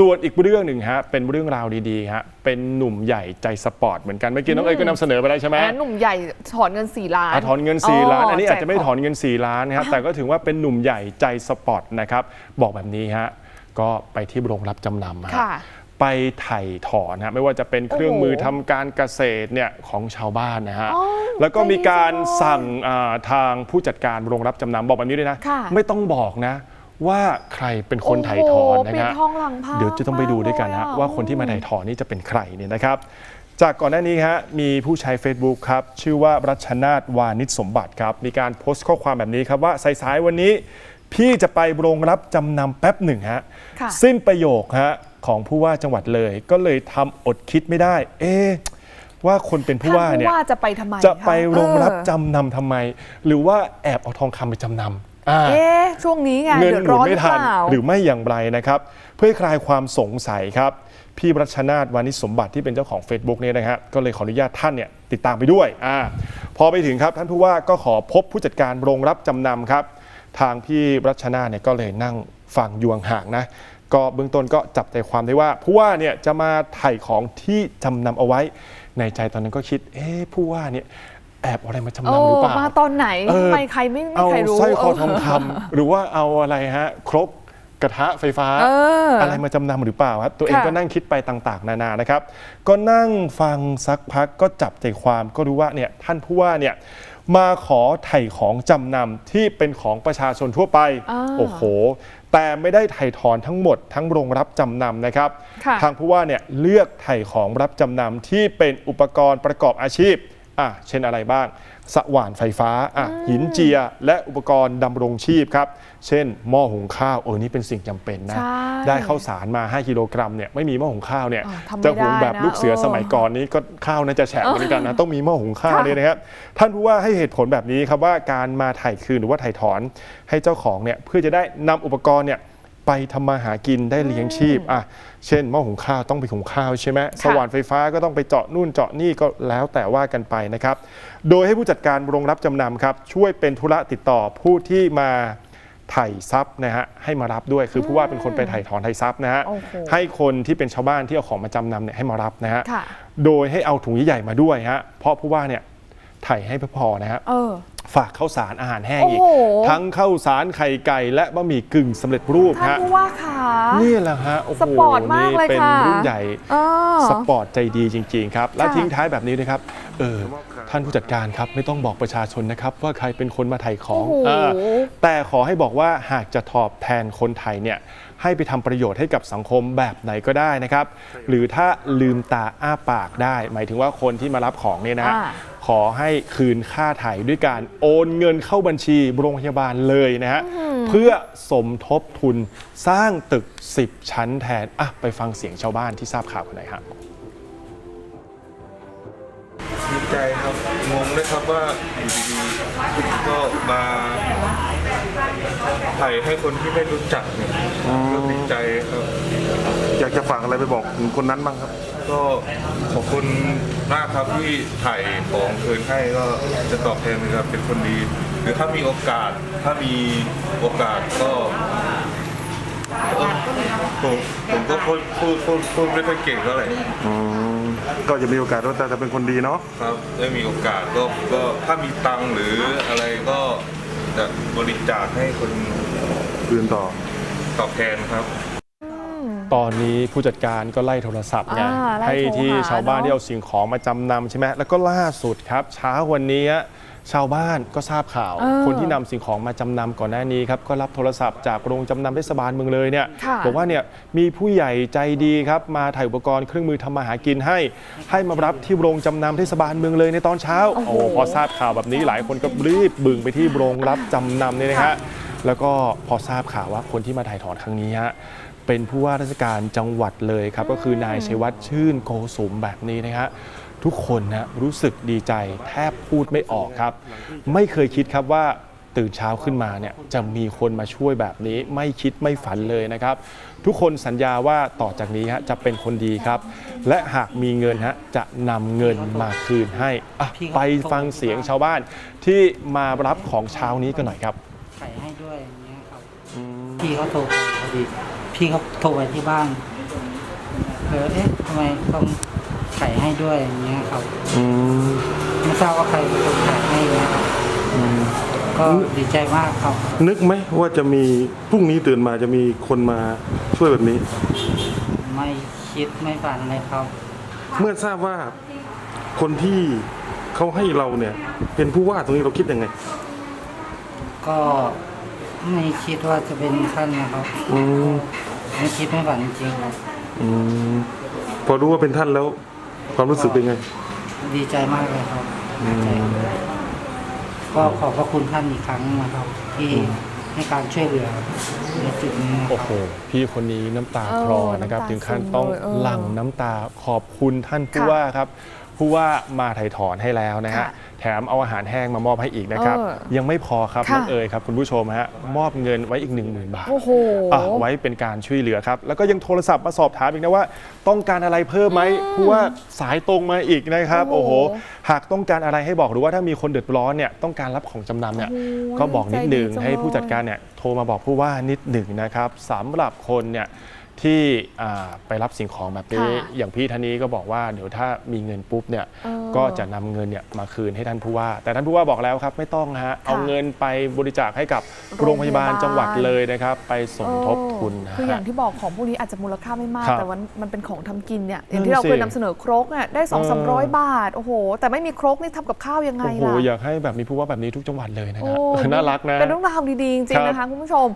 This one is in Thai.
ส่วนอีกเรื่องหนึ่งฮะเป็นเรื่องราวดีๆฮะเป็นหนุ่มใหญ่ใจสปอร์ตเหมือนกันเมื่อกี้น้องเอ๋ยก็นำเสนอไปแล้วใช่ไหมอันนั้นหนุ่มใหญ่ถอนเงิน 4 ล้าน อะถอนเงิน 4 ล้าน อันนี้อาจจะไม่แขงถอนเงิน 4 ล้านนะครับแต่ก็ถือว่าเป็นหนุ่มใหญ่ใจสปอร์ตนะครับ บอกแบบนี้ฮะก็ไปที่โรงรับจำนำฮะค่ะไปไถ่ถอนฮะไม่ว่าจะเป็นเครื่องมือโอ้โหทำการเกษตรเนี่ยของชาวบ้านนะฮะ อ๋อแล้วก็มีการใจดีจังเลยสั่งอ่าทางผู้จัดการโรงรับจำนำบอกแบบนี้เลยนะ ค่ะ ไม่ต้องบอกนะ ว่าใครเป็นคนไถ่ถอนโโหนะปิดฮะห้องหลังพังเดี๋ยวจะต้องไปดูด้วยกันมฮะเลยอะว่าคนที่มาไถ่ถอนนี่จะเป็นใครเนี่ยนะครับ จากก่อนหน้านี้ฮะมีผู้ใช้ Facebook ครับชื่อว่ารัชนาทวานิชสมบัติครับมีการโพสต์ข้อความแบบนี้ครับว่าสายๆวันนี้พี่จะไปโรงรับจำนำแป๊บหนึ่งฮะค่ะสิ้นประโยคฮะของผู้ว่าจังหวัดเลย ก็เลยทำอดคิดไม่ได้ เอ๊ะว่าคนเป็นผู้ว่าท่านเนี่ยผู้ว่าจะไปทำไมจะไปโรงรับเออจำนำทำไม หรือว่าแอบเอาทองคำไปจำนำอ่า เอ๊ะช่วงนี้ไงเงินเดือดหมุร้นอนหไม่รือทัเปนล่าหรือไม่อย่างไรนะครับ เพื่อให้คลายความสงสัยครับพี่รัชนาทวานิชสมบัติที่เป็นเจ้าของ Facebook เนี่ยนะฮะก็เลยขออนุญาตท่านเนี่ยติดตามไปด้วยอ่าพอไปถึงครับท่านผู้ว่าก็ขอพบผู้จัดการโรงรับจำนำครับ ทางพี่รัชนาทเนี่ยก็เลยนั่งฟังยวงห่างนะก็เบื้องต้นก็จับใจความได้ว่าผู้ว่าเนี่ยจะมาไถ่ของที่จำนำเอาไว้ ในใจตอนนั้นก็คิดเอ๊ะผู้ว่าเนี่ย แอบเอาอะไรมาจำโอ้นำหรือเปล่ามาตอนไหนเออทำไมใครไม่ไม่เอาใครรู้สร้อยคอเทองคำหรือว่าเอาอะไรฮะ ครกกระทะไฟฟ้าเออออะไรมาจำนำหรือเปล่าครับตัวเองค่ะก็นั่งคิดไปต่างๆ นานานะครับ ก็นั่งฟังสักพักก็จับใจความก็รู้ว่าเนี่ยท่านผู้ว่าเนี่ยมาขอไถ่ของจำนำที่เป็นของประชาชนทั่วไปอ่าโอ้โห แต่ไม่ได้ไถ่ถอนทั้งหมดทั้งโรงรับจำนำนะครับค่ะทางผู้ว่าเนี่ยเลือกไถ่ของรับจำนำที่เป็นอุปกรณ์ประกอบอาชีพ อะเช่นอะไรบ้าง สว่านไฟฟ้าอะหินเจียและอุปกรณ์ดำรงชีพครับ เช่น หม้อหุงข้าวเออนี่เป็นสิ่งจำเป็นนะ ใช่ได้ข้าวสารมา 5 กิโลกรัมเนี่ยไม่มีหม้อหุงข้าวเนี่ยอ่าทำไม่จะหุงแบบได้นะลูกเสือเออสมัยก่อนนี้ก็ข้าวน่าจะแฉะเหมือนกันนะ ต้องมีหม้อหุงข้าวค่ะเนี่ยนะครับ ท่านผู้ว่าให้เหตุผลแบบนี้ครับว่าการมาถ่ายคืนหรือว่าถ่ายถอนให้เจ้าของเนี่ยเพื่อจะได้นำอุปกรณ์เนี่ย ไปทำมาหากินได้เลี้ยงชีพอะเช่นหม้อหุงข้าวต้องไปหุงข้าวใช่ไหมสว่านไฟฟ้าก็ต้องไปเจาะนู่นเจาะนี่ก็แล้วแต่ว่ากันไปนะครับ โดยให้ผู้จัดการโรงรับจำนำครับ ช่วยเป็นธุระติดต่อผู้ที่มาไถ่ทรัพย์นะฮะให้มารับด้วยคือผู้ว่าเป็นคนไปไถ่ถอนไถ่ทรัพย์นะฮะโอ้โห ให้คนที่เป็นชาวบ้านที่เอาของมาจำนำเนี่ยให้มารับนะฮะค่ะโดยให้เอาถุงใหญ่ๆมาด้วยฮะ เพราะผู้ว่าเนี่ย ไถ่ให้พอนะฮะเออ ฝากข้าวสารอาหารแห้งอีก โอ้โห ทั้งข้าวสารไข่ไก่ และบะหมี่กึ่งสำเร็จรูปท่านฮะผู้ว่าค่ะนี่แหละฮะโอ้โหสปอร์ตมากเลยนี่เป็นค่ะ รุ่นใหญ่ เออ สปอร์ตใจดีจริง ๆ ครับ และค่ะ ทิ้งท้ายแบบนี้นะครับ เออ ท่านผู้จัดการครับ ไม่ต้องบอกประชาชนนะครับ ว่าใครเป็นคนมาไถ่ของโอ้โห เออแต่ขอให้บอกว่าหากจะตอบแทนคนไทยเนี่ย ให้ไปทำประโยชน์ให้กับสังคมแบบไหนก็ได้นะครับ หรือถ้าลืมตาอ้าปากได้ หมายถึงว่าคนที่มารับของเนี่ยนะฮะ อ่าข อให้คืนค่าไถ่ด้วยการโอนเงินเข้าบัญชีโรงพยาบาลเลยนะฮะเพื่อสมทบทุนสร้างตึก 10 ชั้นแทนอะไปฟังเสียงชาวบ้านที่ทราบข่าวกันหน่อยครับดีใจครับงงด้วยครับว่าอยู่ดีๆก็มาไถ่ให้คนที่ไม่รู้จักเนี่ยก็ดีใจครับ อยากจะฝากอะไรไปบอกถึงคนนั้นบ้างครับ ก็ขอบคุณมากครับที่ไถ่ของคืนให้ก็จะตอบแทนนะครับเป็นคนดีหรือถ้ามีโอกาสถ้ามีโอกาสก็เอ่อผมผมก็พูดพูดพูดพูดไม่ค่อยเก่งเท่าไหร่อืมก็จะมีโอกาสว่าแต่จะเป็นคนดีเนาะครับได้มีโอกาสก็ก็ถ้ามีตังค์หรืออะไรก็จะบริจาคให้คนคืนต่อตอบแทนครับ ตอนนี้ผู้จัดการก็ไล่โทรศัพท์ไงอ่าไล่ให้ที่โทรหาชาวบ้านเนอะ ที่เอาสิ่งของมาจำนำใช่ไหมแล้วก็ล่าสุดครับเช้าวันนี้ชาวบ้านก็ทราบข่าว เออคนที่นำสิ่งของมาจำนำก่อนหน้านี้ครับก็รับโทรศัพท์จากโรงจำนำเทศบาลเมืองเลยเนี่ยค่ะ บอกว่าเนี่ยมีผู้ใหญ่ใจดีครับมาถ่ายอุปกรณ์เครื่องมือทำมาหากินให้ ให้มารับที่โรงจำนำเทศบาลเมืองเลยในตอนเช้าโอ้โหพอทราบข่าวแบบนี้หลายคนก็รีบบึงไปที่โรงรับจำนำเนี่ยนะฮะค่ะแล้วก็พอทราบข่าวว่าคนที่มาถ่ายถอนครั้งนี้ฮะ เป็นผู้ว่าราชการจังหวัดเลยครับ ก็คือนายชัยวัฒน์ชื่นโกสุมแบบนี้นะฮะทุกคนนะรู้สึกดีใจแทบพูดไม่ออกครับ ไม่เคยคิดครับว่าตื่นเช้าขึ้นมาเนี่ยจะมีคนมาช่วยแบบนี้ไม่คิดไม่ฝันเลยนะครับ ทุกคนสัญญาว่าต่อจากนี้ฮะจะเป็นคนดีครับ และหากมีเงินฮะจะนำเงินมาคืนให้อะไปฟังเสียงชาวบ้านที่มารับของเช้านี้กันหน่อยครับไข่ให้ด้วยอย่างเงี้ยครับพี่เขาโทรไปพอดี พี่เขาโทรไปที่บ้านเออเอ๊ะทำไมต้องไข่ให้ด้วยอย่างเงี้ยครับอืมไม่ทราบว่าใครเป็นคนไข่ให้นะครับก็ดีใจมากครับ นึกไหมว่าจะมีพรุ่งนี้ตื่นมาจะมีคนมาช่วยแบบนี้ ไม่คิดไม่ฝันเลยครับ เมื่อทราบว่าคนที่เขาให้เราเนี่ย เป็นผู้ว่าตรงนี้เราคิดยังไง ก็ ไม่คิดว่าจะเป็นท่านนะครับอืมไม่คิดไม่ฝันจริงๆครับอืมพอรู้ว่าเป็นท่านแล้ว ความรู้สึกเป็นไง ดีใจมากเลยครับดีใจก็ขอบพระคุณท่านอีกครั้งนะครับ ที่ให้การช่วยเหลือในจุดนี้นะคโอ้รับโห พี่คนนี้น้ำตาเออคลอนะครับ น้ำตาถึงขั้นซึมต้องเลยเออหลั่งน้ำตาขอบคุณท่านผู้ค่ะว่าครับ ผู้ว่ามาถ่ายถอนให้แล้วนะฮะ ค่ะ แถมเอาอาหารแห้งมามอบให้อีกนะครับ เออยังไม่พอครับค่ะ น้องเอ๋ยครับคุณผู้ชมฮะมอบเงินไว้อีก 1 0,000 บาท โอ้โห อะไว้เป็นการช่วยเหลือครับ แล้วก็ยังโทรศัพท์มาสอบถามอีกนะว่า ต้องการอะไรเพิ่มไหมผู้ว่าสายตรงมาอีกนะครับ โอ้โอ้โห โหหากต้องการอะไรให้บอกหรือว่าถ้ามีคนเดือดร้อนเนี่ยต้องการรับของจำนำเนี่ยโอ้โหก็บอกนิดหนึ่งใจดีจังให้ผู้จัดการเนี่ยโทรมาบอกผู้ว่านิดหนึ่งนะครับสำหรับคนเนี่ย ที่อ่าไปรับสิ่งของแบบนี้ ค่ะอย่างพี่ท่านนี้ก็บอกว่าเดี๋ยวถ้ามีเงินปุ๊บเนี่ยเออก็จะนำเงินเนี่ยมาคืนให้ท่านผู้ว่า แต่ท่านผู้ว่าบอกแล้วครับไม่ต้องฮะเอาเงินไปบริจาคให้กับโรงพยาบาลจังหวัดเลยนะครับ ไปสมทบทุนเอนะอคืออย่างฮะที่บอกของพวกนี้อาจจะมูลค่าไม่มาก ครับแต่ว่ามันเป็นของทำกินเนี่ยอนั่ย่างนที่เราสิเคยนำเสนอครกเนี่ยได้สองเออสามร้อยบาท โอ้โห แต่ไม่มีครกนี่ทำกับข้าวยังไงโอ้โหล่ะอยากให้แบบมีผู้ว่าแบบนี้ทุกจังหวัดเลยนะโอ้ครับน่ารักนะ เป็นเรื่องราวดี ๆ จริง ๆ นะคะคุณผู้ชม